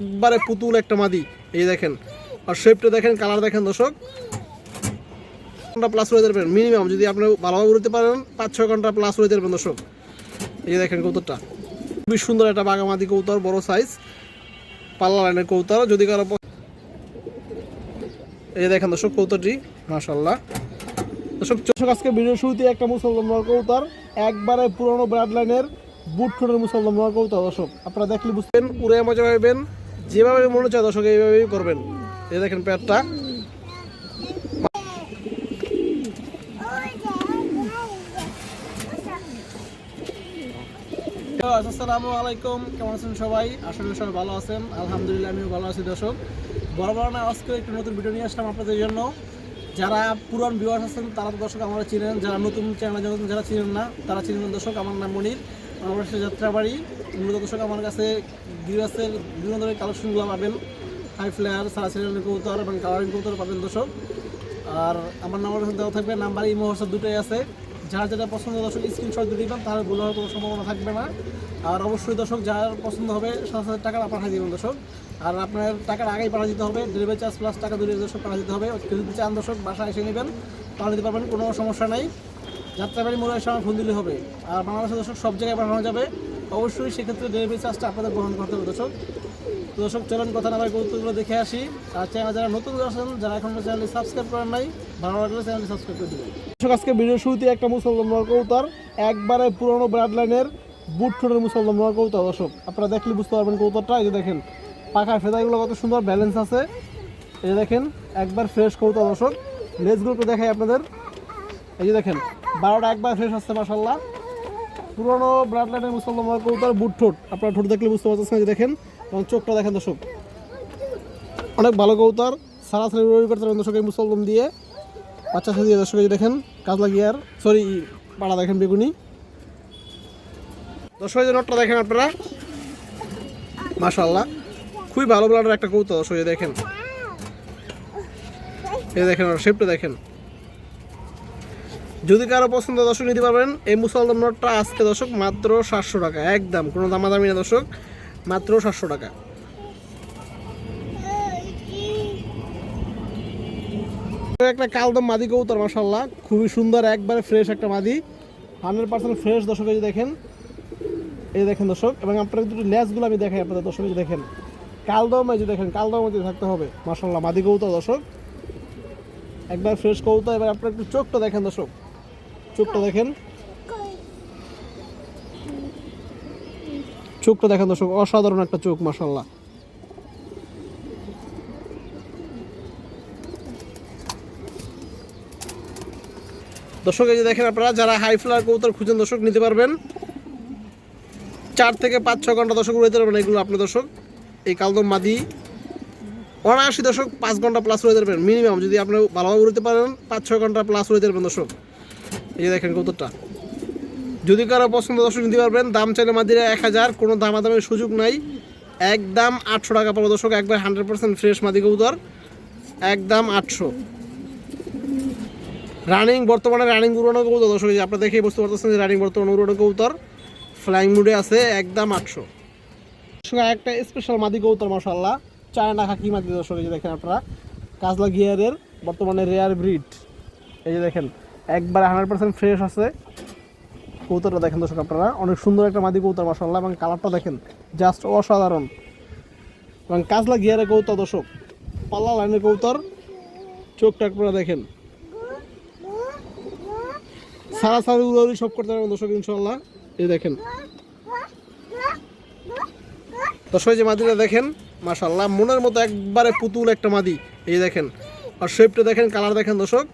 একবারে পুতুল একটা মাদি। এই দেখেন। আর শেপটা দেখেন কালার দেখেন দর্শক। ঘণ্টা প্লাস রয়ে যাবেন মিনিমাম যদি আপনি ভালোভাবে উড়তে পারেন, পাঁচ ছয় ঘণ্টা প্লাস রয়ে যাবেন দর্শক। এই দেখেন কৌতরটা খুবই সুন্দর একটা বাগামাদি কৌতর বড় সাইজ পাল্লা লাইনের কৌতর যদি কারও এই দেখেন দর্শক কৌতরটি মাশাল্লাহ দর্শক দর্শক আজকে ভিডিও শুরুতে একটা মুসলমান নোয়ার কৌতার একবারে পুরনো ব্রাড লাইনের বুট ঠোঁটের মুসলমান নোয়ার কৌতার দর্শক। আপনারা দেখলে বুঝবেন উড়ে মজা পাবেন। যেভাবে মনে চায় দর্শক এইভাবেই করবেন। এই দেখেন প্যাডটা আসসালামু আলাইকুম। কেমন আছেন সবাই? করি সবাই ভালো আছেন। আলহামদুলিল্লাহ, আমিও ভালো আছি দর্শক। বড় বড় না আজকে একটু নতুন ভিডিও নিয়ে আসলাম আপনাদের জন্য। যারা পুরান ভিউয়ার্স আছেন, তারা দর্শক আমরা চিনেন। যারা নতুন চ্যানেল যারা চিনেন না, তারা চিনেন দর্শক। আমার নাম মনির। আমার বাসা যাত্রাবাড়ি। মূলত দর্শক আমার কাছে গিরাসের বিভিন্ন ধরনের কালেকশনগুলো পাবেন। হাই ফ্লেয়ার সারা সিলিন্ডার কৌতর এবং কালারিং কৌতর পাবেন দর্শক। আর আমার নাম্বার দেওয়া থাকবে, নাম্বার, ইমো, হোয়াটসঅ্যাপ দুটোই আছে। যার যেটা পছন্দ দর্শক স্ক্রিনশট দিয়ে দিবেন, তাহলে ভুল হওয়ার কোনো সম্ভাবনা থাকবে না। আর অবশ্যই দর্শক, যার পছন্দ হবে সাত হাজার টাকা পাঠিয়ে দিবেন দর্শক। আর আপনার টাকার আগেই পাঠিয়ে দিতে হবে ডেলিভারি চার্জ প্লাস টাকা দুটো দর্শক পাঠিয়ে দিতে হবে। যদি চান দর্শক, বাসায় এসে নেবেন পাঠিয়ে দিতে পারবেন, কোনো সমস্যা নাই। যাত্রাবাড়ি মোড়ে এসে আমার ফোন দিলে হবে। আর বাংলাদেশের দর্শক সব জায়গায় পাঠানো যাবে। অবশ্যই সেক্ষেত্রে ডেলিভারি চার্জটা আপনাদের বহন করতে হবে, দর্শক। তো দর্শক, চলুন কথা না ভাই কৌতুকগুলো দেখে আসি। আর চ্যানেল যারা নতুন আছেন যারা এখন চ্যানেলটি সাবস্ক্রাইব করেন নাই, ভালো লাগলে চ্যানেলটি সাবস্ক্রাইব করে দেবেন। দর্শক, আজকে ভিডিও শুরুতে একটা মুসলমান কৌতার একবারে পুরনো ব্রাড লাইনের বুট ঠোঁটের মুসলমান কৌতার দর্শক। আপনারা দেখলে বুঝতে পারবেন কৌতারটা এই যে দেখেন, পাখার ফেদাগুলো কত সুন্দর ব্যালেন্স আছে। এই যে দেখেন, একবার ফ্রেশ কৌতার দর্শক। লেজগুলোকে দেখাই আপনাদের। এই যে দেখেন বারোটা একবার ফ্রেশ আসছে মাসাল্লাহ পুরনো ব্রাড লাইনের মুসলমান কৌতার বুট ঠোঁট। আপনারা ঠোঁট দেখলে বুঝতে পারছেন যে দেখেন এবং চোখটা দেখেন, দর্শক। অনেক ভালো কৌতার সারাসারি রবি করতে পারেন দর্শক এই মুসলমান দিয়ে। বাচ্চা সাজিয়ে, দর্শক দেখেন, কাজলা গিয়ার সরি পাড়া দেখেন, বেগুনি। দর্শক যে নটটা দেখেন আপনারা। মাশাল্লাহ খুবই ভালো ব্লাডের একটা কৌতা দর্শক দেখেন। এই দেখেন শেপটা দেখেন। যদি কারও পছন্দ দর্শক নিতে পারবেন, এই মুসলমান নটটা আজকে দর্শক মাত্র সাতশো টাকা। একদম, কোনো দামাদামি না দর্শক, মাত্র সাতশো টাকা। একটা কালদম মাদি কৌতর মাসাল্লাহ খুবই সুন্দর, একবারে ফ্রেশ একটা মাদি। হান্ড্রেড পার্সেন্ট ফ্রেশ দর্শক, এই দেখেন। এই দেখেন দর্শক, এবং আপনার দুটো লেসগুলো আমি দেখাই আপনাদের দর্শক, এই যে দেখেন। কালদম, এই যে দেখেন, কালদম মধ্যে থাকতে হবে মাসাল্লাহ মাদি কৌতর দর্শক। একবার ফ্রেশ কৌতর এবার আপনার একটু চোখটা দেখেন দর্শক। চোখটা দেখেন। চোখটা দেখেন দর্শক, অসাধারণ একটা চোখ মাসাল্লাহ দর্শক, এই যে দেখেন আপনারা, যারা হাই ফ্লার কৌতর খুঁজেন, দর্শক, নিতে পারবেন। চার থেকে পাঁচ, ছ ঘণ্টা দর্শক উড়াইতে পারবেন এগুলো আপনি, দর্শক। এই কালদম মাদি। অনায়াসি, দর্শক, পাঁচ ঘণ্টা প্লাস উড়াইতে পারবেন মিনিমাম যদি আপনি ভালোভাবে উড়তে পারেন, পাঁচ, ছ ঘণ্টা প্লাস উড়াইতে পারবেন, দর্শক। এই যে দেখেন কৌতরটা যদি কারও পছন্দ দর্শক নিতে পারবেন, দাম চাইলে মাদিরা এক হাজার, কোনো দামাদামের সুযোগ নাই। একদম আটশো টাকা পাবো দর্শক, একবার হান্ড্রেড পার্সেন্ট ফ্রেশ মাদি কৌতর একদম আটশো। রানিং বর্তমানে রানিং উড়ানো কবুতর দর্শক আপনারা দেখেই বুঝতে পারতেছেন যে রানিং বর্তমানে উড়ানো কবুতর। ফ্লাইং মুডে আছে, একদম আটশো। একটা স্পেশাল মাদি কবুতর মাসাল্লাহ চায়না খাকি মাদি দর্শক, এই যে দেখেন আপনারা। কাজলা গিয়ারের বর্তমানে রেয়ার ব্রিড এই যে দেখেন একবার হান্ড্রেড পার্সেন্ট ফ্রেশ আছে। কবুতরটা দেখেন দর্শক আপনারা, অনেক সুন্দর একটা মাদি কবুতর মাসাল্লাহ এবং কালারটা দেখেন জাস্ট অসাধারণ। এবং কাজলা গিয়ারের কবুতর দর্শক, পাল্লা লাইনের কবুতর, চোখটা আপনারা দেখেন। সারা সারি উড়াউড়ি সব করতে পারবেন দর্শক ইনশাল্লাহ এই দেখেন। দর্শক যে মাদিটা দেখেন মাশাল্লাহ মনের মতো একবারে পুতুল একটা মাদি। এই দেখেন, আর শেপটা দেখেন কালার দেখেন দর্শক।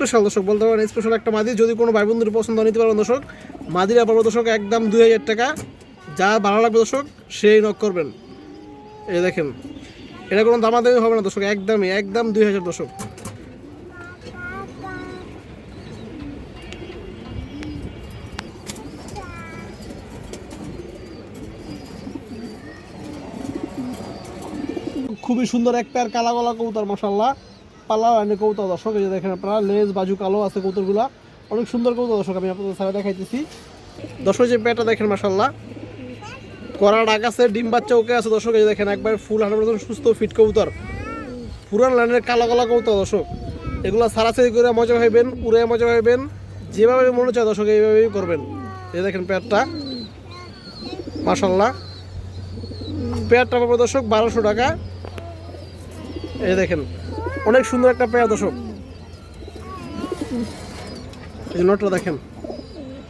স্পেশাল দর্শক, বলতে পারেন স্পেশাল একটা মাদি। যদি কোনো ভাই বন্ধুর পছন্দ, নিতে পারবেন, দর্শক। মাদিরা পাবো দর্শক একদম দুই হাজার টাকা। যা ভালো লাগবে, দর্শক, সেই নক করবেন। এই দেখেন, এটা কোনো দামাদামি হবে না, দর্শক, একদমই, একদম দুই হাজার, দর্শক। খুবই সুন্দর এক পেয়ার কালা গলা কবুতর মশাল্লাহ পাল্লা লাইনে কবুতর দর্শক, এই যে দেখেন আপনারা, লেজ, বাজু, কালো আছে কবুতরগুলা। অনেক সুন্দর কবুতর দর্শক, আমি আপনাদের সারা দেখাইতেছি। দর্শক যে পেয়ারটা দেখেন মাসাল্লাহ করা ডাক আছে, ডিম বাচ্চা ওকে আছে, দর্শক, এই দেখেন, একবার ফুল হান্ড্রেড পার্সেন্ট সুস্থ ফিট কবুতর। পুরান লাইনের কালো কালো কবুতর, দর্শক। এগুলো সারাসারি করে মজা পাইবেন উড়ে মজা পাইবেন, যেভাবে মনে চায়, দর্শক, এইভাবেই করবেন। এই দেখেন পেয়ারটা মাসাল্লাহ পেয়ারটা পাবো দর্শক, বারোশো টাকা। এই দেখেন অনেক সুন্দর একটা পেয়ার দর্শক। এই নটটা দেখেন।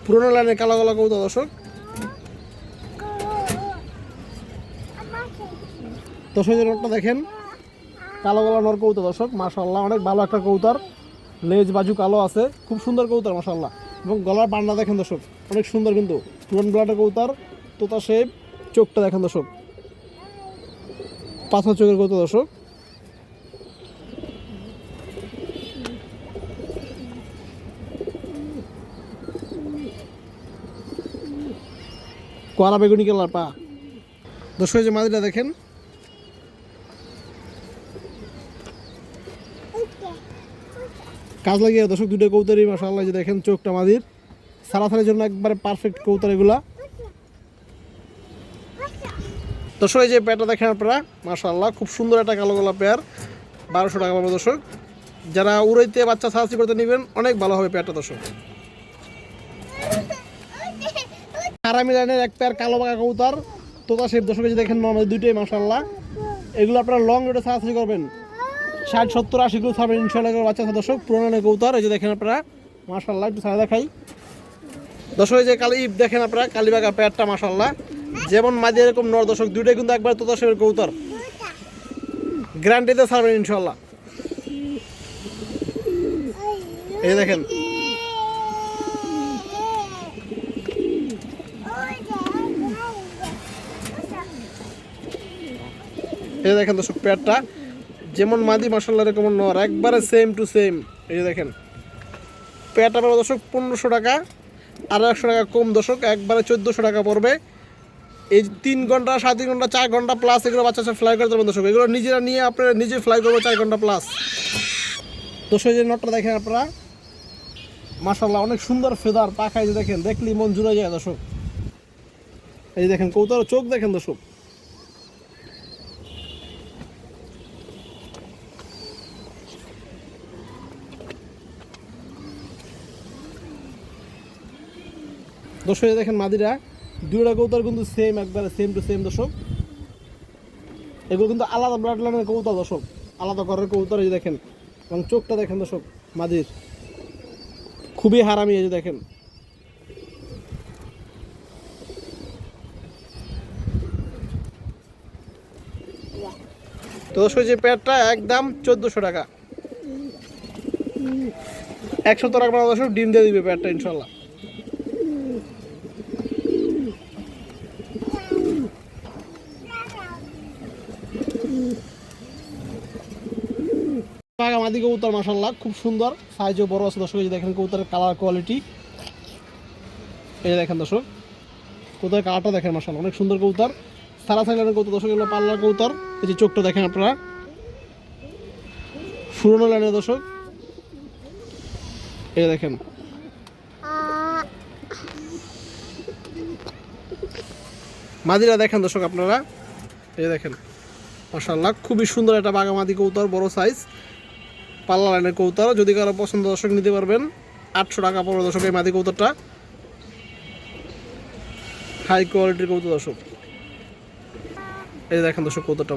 পুরোনো লাইনের কালো কালো কবুতর, দর্শক। দর্শক যে নটটা দেখেন কালো কালো নর কবুতর, দর্শক। মাশাল্লাহ অনেক ভালো একটা কবুতর। লেজ বাজু কালো আছে। খুব সুন্দর কবুতর মাশাল্লাহ এবং গলার বান্না দেখেন, দর্শক। অনেক সুন্দর কিন্তু। পুরন ব্লাডের কবুতর, তোতা শেপ চোখটা দেখেন, দর্শক। পাথর চোখের কবুতর, দর্শক। কলা বেগুনি কালার পা? দর্শক যে মাদিটা দেখেন। কাজ লাগিয়ে, দর্শক, দুটো কৌতারি মাসাল্লাহ যে দেখেন চোখটা মাদির। সারাসারির জন্য একবারে পারফেক্ট কৌতার এগুলা। দর্শক, এই যে পেয়ারটা দেখেন আপনারা মাসাল্লাহ খুব সুন্দর একটা কালো গোলা পেয়ার। বারোশো টাকা পাবে, দর্শক। যারা উড়াইতে বাচ্চা সাহায্য করতে নেবেন, অনেক ভালো হবে পেয়ারটা, দর্শক। আরামি লাইনের এক পেয়ার কালো পাকা কৌতার তোতা শেপ দর্শক এই যে দেখেন নর্মাল দুইটাই মাসাল্লাহ এগুলো আপনারা লং রোডে সাহায্য করবেন। ষাট, সত্তর, আশি কিলো ছাড়বেন ইনশাল্লাহ বাচ্চা দর্শক। পুরোনো কৌতার এই যে দেখেন আপনারা। মাশাল্লাহ একটু ছাড়া দেখাই। দর্শক এই যে কালি দেখেন আপনারা কালীবাগা পেয়ারটা মাশাল্লাহ যেমন মাঝে এরকম নর দর্শক, দুইটাই কিন্তু একবার তো দর্শকের কৌতার গ্যারান্টিতে ছাড়বেন ইনশাল্লাহ এই দেখেন এই দেখেন দর্শক, পেয়ারটা যেমন মাদি মাসাল্লাহ এরকম নর, একবারে সেম টু সেম এই যে দেখেন, পেয়ারটা পাবো দর্শক পনেরোশো টাকা, আর একশো টাকা কম দর্শক, একবারে চোদ্দোশো টাকা পড়বে। এই তিন ঘণ্টা সাত তিন ঘণ্টা, চার ঘণ্টা প্লাস এগুলো বাচ্চা বাচ্চা ফ্লাই করতে পারবেন দর্শক। এগুলো নিজেরা নিয়ে আপনারা নিজে ফ্লাই করবে চার ঘণ্টা প্লাস দর্শক যে নটটা দেখেন আপনারা মাসাল্লাহ অনেক সুন্দর ফেদার পাখায় যে দেখেন দেখলি মন জুড়ে যায় দর্শক। এই দেখেন কৌতার চোখ দেখেন দর্শক। দর্শক দেখেন মাদিরা, দুইটা কৌতার কিন্তু সেম একবারে সেম টু সেম দর্শক। এগুলো কিন্তু আলাদা ব্লাড লাইনের কৌতা দর্শক। আলাদা ঘরের কৌতার এই দেখেন, এবং চোখটা দেখেন দর্শক, মাদির। খুবই হারামি, এই যে দেখেন। তো দর্শক যে প্যাডটা একদম চোদ্দোশো টাকা। একশো টাকা দর্শক, ডিম দিয়ে দিবে প্যাডটা ইনশাল্লাহ। পাগামাদি কবুতর মাসাল্লাহ খুব সুন্দর। সাইজও বড় আছে, দর্শক, এই দেখেন কবুতরের কালার কোয়ালিটি এই দেখেন দর্শক, কবুতরের কালারটা দেখেন মাসাল্লাহ অনেক সুন্দর কবুতর। সারা সাইলের কবুতর, দর্শক, এগুলো পাল্লার কবুতর। এই যে চোখটা দেখেন আপনারা। পুরোনো লাইনের দর্শক। এই দেখেন। মাদিরা দেখেন দর্শক আপনারা। এই দেখেন। মাসাল্লাহ খুবই সুন্দর একটা বাগামাদি কৌতর বড় সাইজ পাল্লা লাইনের কৌতর যদি কারও পছন্দ দর্শক নিতে পারবেন, আটশো টাকা পড়বে দর্শক এই মাদি কৌতরটা হাই কোয়ালিটির কৌতর দর্শক। এই দেখেন দর্শক কৌতরটা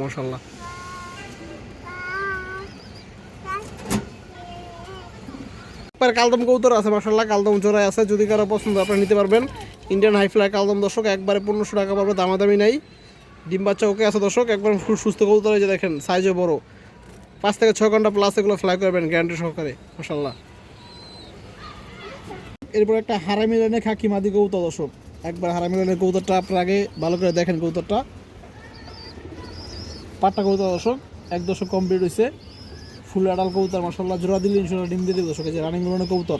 একবার কালদম কৌতর আছে মাসাল্লাহ কালদম জোড়ায় আছে। যদি কারও পছন্দ আপনারা নিতে পারবেন। ইন্ডিয়ান হাই ফ্লাই কালদম দর্শক, একবারে পনেরোশো টাকা পাবে দামাদামি নাই। ডিম বাচ্চা ওকে আছে দর্শক একবার সুস্থ কবুতর এই যে দেখেন সাইজও বড়। পাঁচ থেকে ছয় ঘণ্টা প্লাস এগুলো ফ্লাই করবেন গ্যারান্টি সহকারে মশাল্লাহ এরপর একটা হারামি লাইনে খাকি মাদি কবুতর, দর্শক। একবার হারামি লাইনের কবুতরটা আপনার আগে ভালো করে দেখেন কবুতরটা। পাট্টা কবুতর, দর্শক, এক দশক কমপ্লিট হয়েছে ফুল আডাল কবুতর মাসাল্লাহ জোড়া দিলে ইনশাল্লাহ ডিম দিয়ে দিবে, দর্শক যে রানিং রনের কবুতর।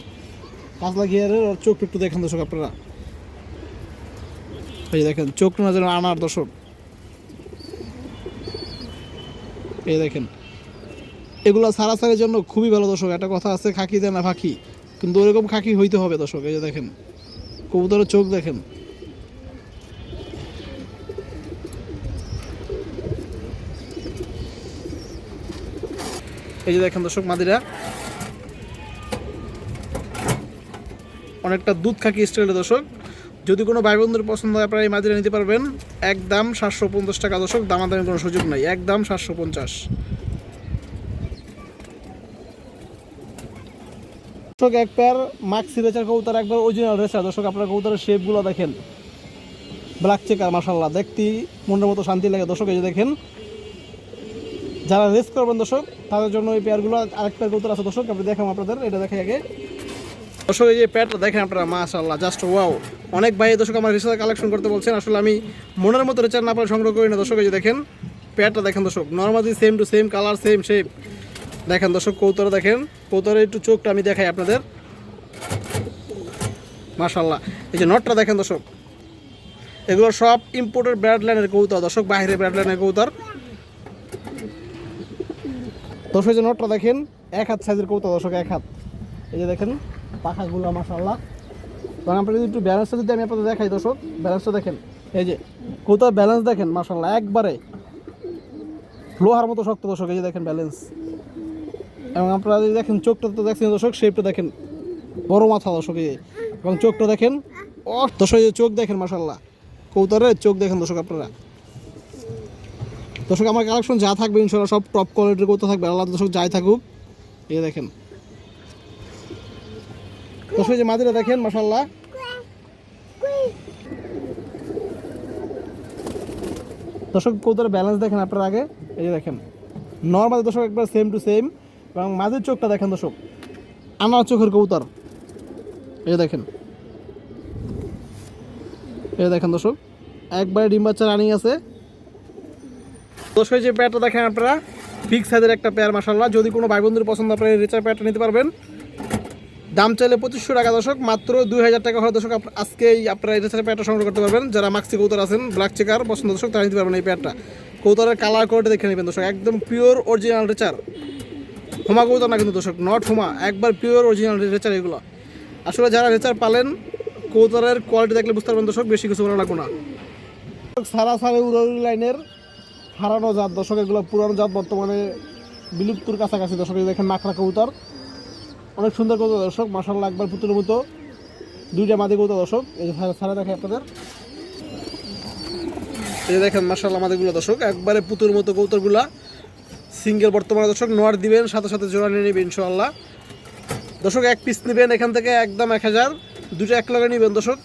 কাঁচলা ঘিয়ারের ওর চোখ একটু দেখেন, দর্শক, আপনারা। এই দেখেন, চোখ না যেন আনার, দর্শক। এই দেখেন। এগুলো সারাসারের জন্য খুবই ভালো দর্শক। একটা কথা আছে, খাকি দেয় না ফাঁকি। কিন্তু ওরকম খাকি হইতে হবে দর্শক, এই যে দেখেন। কবুতরের চোখ দেখেন। এই যে দেখেন দর্শক মাদিরা। অনেকটা দুধ খাকি স্টাইলে দর্শক। যদি কোনো ভাই বন্ধুর পছন্দ হয়, আপনারা এই মাদিরা নিতে পারবেন। একদম সাতশো পঞ্চাশ টাকা দর্শক, দামাদামি কোনো সুযোগ নাই। একদম সাতশো পঞ্চাশ। দর্শক এক পেয়ার মাক্সি রেচার কবুতর, একবার অরিজিনাল রেচার দর্শক, আপনার কবুতরের শেপগুলো দেখেন। ব্ল্যাক চেকার মাসাল্লাহ দেখতে মনের মতো শান্তি লাগে। দর্শক, এই যে দেখেন, যারা রেস করবেন দর্শক, তাদের জন্য এই পেয়ারগুলো আরেক পেয়ার কবুতর আছে। দর্শক আপনি দেখাম আপনাদের, এটা দেখে আগে। দর্শক, এই যে প্যাডটা দেখেন আপনারা মাশাল্লাহ জাস্ট ওয়াও অনেক ভাই দর্শক আমার রিসার্চ কালেকশন করতে বলছেন, আসলে আমি মনের মতো রেচার না আপনারা সংগ্রহ করি না। দর্শক, এই যে দেখেন প্যাডটা দেখেন দর্শক normally same to same colour same shape দেখেন দর্শক, কৌতর দেখেন। কৌতরের একটু চোখটা আমি দেখাই আপনাদের। মাশাল্লাহ এই যে নটটা দেখেন দর্শক। এগুলো সব ইম্পোর্টেড ব্র্যাড লাইনের কৌতর দর্শক বাইরে ব্র্যাড লাইনের কৌতর। দর্শক যে নটটা দেখেন, এক হাত সাইজের কৌতর দর্শক, এক হাত। এই যে দেখেন, পাখাগুলো মাশাল্লাহ এবং আপনার যদি একটু ব্যালেন্সটা যদি আমি আপনাদের দেখাই দর্শক ব্যালেন্সটা দেখেন। এই যে কৌতর ব্যালেন্স দেখেন মাশাল্লাহ একবারে। লোহার মতো শক্ত দর্শক, এই যে দেখেন ব্যালেন্স এবং আপনারা যদি দেখেন চোখটা তো দেখছেন দর্শক শেপটা দেখেন বড় মাথা দর্শক এই। এবং চোখটা দেখেন ও যে চোখ দেখেন মাশাল্লাহ কৌতরের চোখ দেখেন দর্শক আপনারা। দর্শক, আমার কালেকশন যা থাকবে ইনশাল্লাহ সব টপ কোয়ালিটির কৌতো থাকবে। আল্লাহ দর্শক যাই থাকুক, এই দেখেন। দর্শক যে মাদিরা দেখেন মাশাল্লাহ দর্শক কৌতরের ব্যালেন্স দেখেন আপনারা আগে। এই যে দেখেন। নর্মাল দর্শক একবার সেম টু সেম এবং মাঝের চোখটা দেখেন দর্শক, আনার চোখের কবুতর। এই দেখেন। এই দেখেন দর্শক, একবারে ডিম বাচ্চা রানিং আছে। দর্শক যে প্যাডটা দেখেন আপনারা বিগ সাইজের একটা পেয়ার মাসাল্লাহ যদি কোনো ভাই বন্ধুর পছন্দ, আপনারা রেচার প্যাডটা নিতে পারবেন। দাম চাইলে পঁচিশশো টাকা দর্শক, মাত্র দুই হাজার টাকা হলে দর্শক আজকেই আপনারা রেচার প্যাডটা সংগ্রহ করতে পারবেন। যারা মাক্সি কৌতর আছেন ব্ল্যাক চেকার পছন্দ দর্শক, তারা নিতে পারবেন এই প্যাডটা কৌতরের কালার কোয়ালিটি দেখে নেবেন দর্শক, একদম পিওর অরিজিনাল রেচার। হোমা কবুতর না কিন্তু দর্শক নট হোমা, একবার পিওর অরিজিনাল রেচার এগুলো। আসলে যারা রেচার পালেন, কবুতরের কোয়ালিটি দেখলে বুঝতে পারবেন দর্শক, বেশি কিছু বলা লাগবে না। সারা সারে উড়ি লাইনের হারানো জাত, দর্শক, এগুলো পুরানো জাত বর্তমানে বিলুপ্তর কাছাকাছি। দর্শক দেখেন মাকড়া কবুতর। অনেক সুন্দর কবুতর দর্শক মাসাল্লাহ একবার পুতুলের মতো দুইটা মাদি কবুতর দর্শক। এই যে সারা- দেখে আপনাদের। এই দেখেন মাসাল্লাহ মাদিগুলো দর্শক, একবারে পুতুর মতো কবুতরগুলা। সিঙ্গেল বর্তমানে দর্শক নোয়ার দিবেন, সাথে সাথে জোড়া নিয়ে নেবেন ইনশাল্লাহ দর্শক, এক পিস নেবেন, এখান থেকে একদম এক হাজার, দুটো এক লগে নেবেন দর্শক।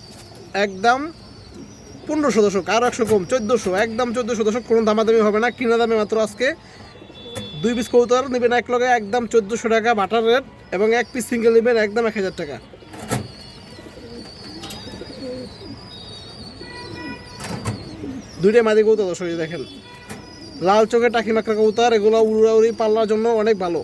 একদম পনেরোশো দশক আর একশো কম, চোদ্দোশো, একদম চোদ্দোশো দশক কোনো দামাদামি হবে না, কিনা দামে মাত্র আজকে দুই পিস কৌতর নেবেন এক লগে, একদম চোদ্দোশো টাকা বাটার রেট, এবং এক পিস সিঙ্গেল নেবেন একদম এক হাজার টাকা। দুইটাই মাদি কৌতর দর্শক দেখেন। লাল চোখে টাকি মাকড়া কবুতর এগুলো উড়াউড়ি পাল্লার জন্য অনেক ভালো।